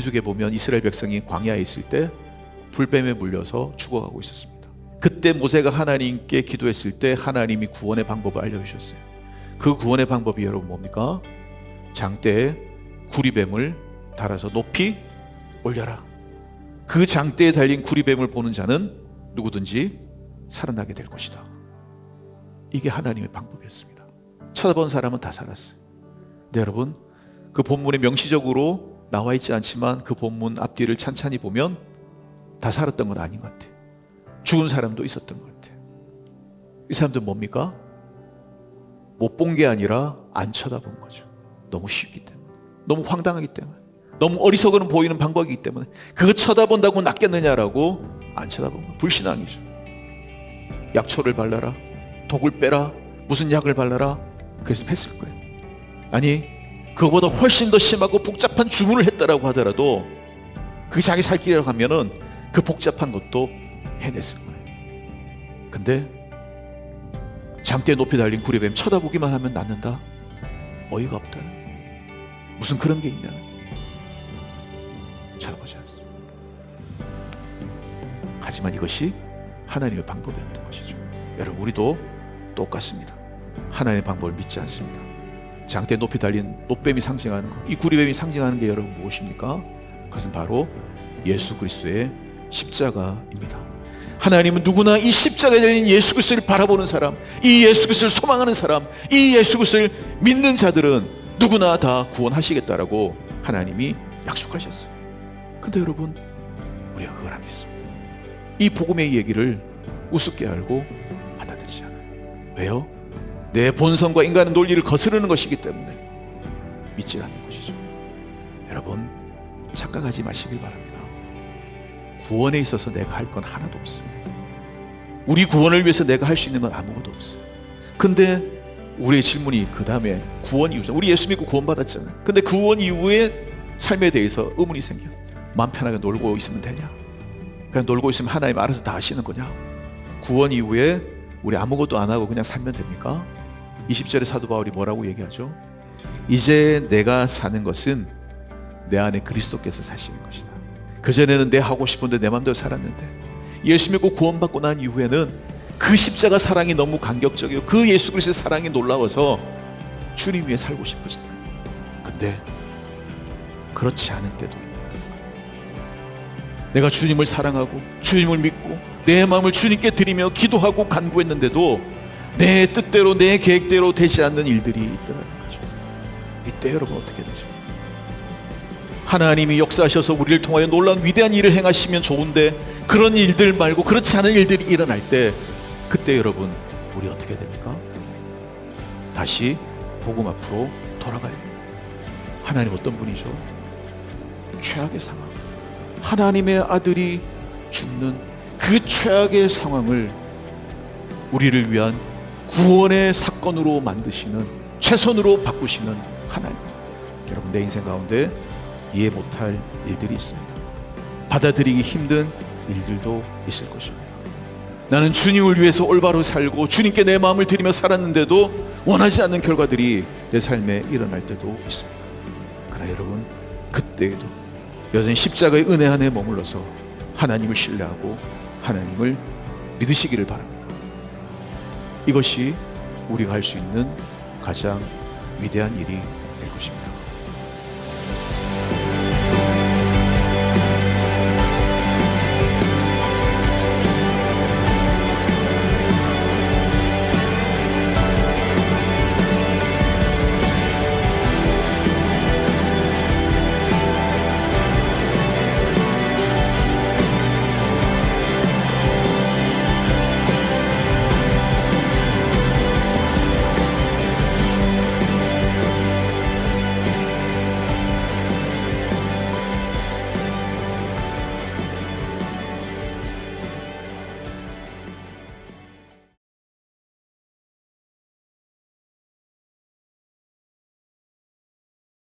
민수기에 보면 이스라엘 백성이 광야에 있을 때 불뱀에 물려서 죽어가고 있었습니다. 그때 모세가 하나님께 기도했을 때 하나님이 구원의 방법을 알려주셨어요. 그 구원의 방법이 여러분 뭡니까? 장대에 구리뱀을 달아서 높이 올려라. 그 장대에 달린 구리뱀을 보는 자는 누구든지 살아나게 될 것이다. 이게 하나님의 방법이었습니다. 쳐다본 사람은 다 살았어요. 네, 여러분, 그 본문에 명시적으로 나와 있지 않지만 그 본문 앞뒤를 찬찬히 보면 다 살았던 건 아닌 것 같아요. 죽은 사람도 있었던 것 같아요. 이 사람들 뭡니까? 못 본 게 아니라 안 쳐다본 거죠. 너무 쉽기 때문에. 너무 황당하기 때문에. 너무 어리석은 보이는 방법이기 때문에. 그거 쳐다본다고 낫겠느냐라고 안 쳐다본 거. 불신앙이죠. 약초를 발라라. 독을 빼라. 무슨 약을 발라라. 그래서 했을 거예요. 아니, 그거보다 훨씬 더 심하고 복잡한 주문을 했다라고 하더라도 그 자기 살 길이라고 하면은 그 복잡한 것도 해냈을 거예요. 근데 장대 높이 달린 구리뱀 쳐다보기만 하면 낫는다? 어이가 없다. 무슨 그런 게 있냐? 쳐다보지 않았어. 하지만 이것이 하나님의 방법이었던 것이죠. 여러분, 우리도 똑같습니다. 하나님의 방법을 믿지 않습니다. 장대 높이 달린 노뱀이 상징하는 것, 이 구리뱀이 상징하는 게 여러분 무엇입니까? 그것은 바로 예수 그리스도의 십자가입니다. 하나님은 누구나 이 십자가에 달린 예수 그리스도를 바라보는 사람, 이 예수 그리스도를 소망하는 사람, 이 예수 그리스도를 믿는 자들은 누구나 다 구원하시겠다라고 하나님이 약속하셨어요. 근데 여러분, 우리가 그걸 안 믿습니다. 이 복음의 얘기를 우습게 알고 받아들이지 않아요. 왜요? 내 본성과 인간의 논리를 거스르는 것이기 때문에 믿지 않는 것이죠. 여러분, 착각하지 마시길 바랍니다. 구원에 있어서 내가 할 건 하나도 없어요. 우리 구원을 위해서 내가 할 수 있는 건 아무것도 없어요. 근데 우리의 질문이 그 다음에 구원 이후죠. 우리 예수 믿고 구원 받았잖아요. 근데 구원 이후의 삶에 대해서 의문이 생겨. 마음 편하게 놀고 있으면 되냐? 그냥 놀고 있으면 하나님 알아서 다 하시는 거냐? 구원 이후에 우리 아무것도 안 하고 그냥 살면 됩니까? 20절에 사도 바울이 뭐라고 얘기하죠? 이제 내가 사는 것은 내 안에 그리스도께서 사시는 것이다. 그전에는 내 하고 싶은데 내 마음대로 살았는데 예수 믿고 구원받고 난 이후에는 그 십자가 사랑이 너무 감격적이고 그 예수 그리스도의 사랑이 놀라워서 주님 위해 살고 싶어진다. 근데 그렇지 않은 때도 있다. 내가 주님을 사랑하고 주님을 믿고 내 마음을 주님께 드리며 기도하고 간구했는데도 내 뜻대로 내 계획대로 되지 않는 일들이 있더라는 거죠. 이때 여러분 어떻게 되죠? 하나님이 역사하셔서 우리를 통하여 놀라운 위대한 일을 행하시면 좋은데 그런 일들 말고 그렇지 않은 일들이 일어날 때 그때 여러분 우리 어떻게 됩니까? 다시 복음 앞으로 돌아가야 돼요. 하나님 어떤 분이죠? 최악의 상황. 하나님의 아들이 죽는 그 최악의 상황을 우리를 위한 구원의 사건으로 만드시는 최선으로 바꾸시는 하나님. 여러분 내 인생 가운데 이해 못할 일들이 있습니다. 받아들이기 힘든 일들도 있을 것입니다. 나는 주님을 위해서 올바로 살고 주님께 내 마음을 드리며 살았는데도 원하지 않는 결과들이 내 삶에 일어날 때도 있습니다. 그러나 여러분 그때에도 여전히 십자가의 은혜 안에 머물러서 하나님을 신뢰하고 하나님을 믿으시기를 바랍니다. 이것이 우리가 할 수 있는 가장 위대한 일이 될 것입니다.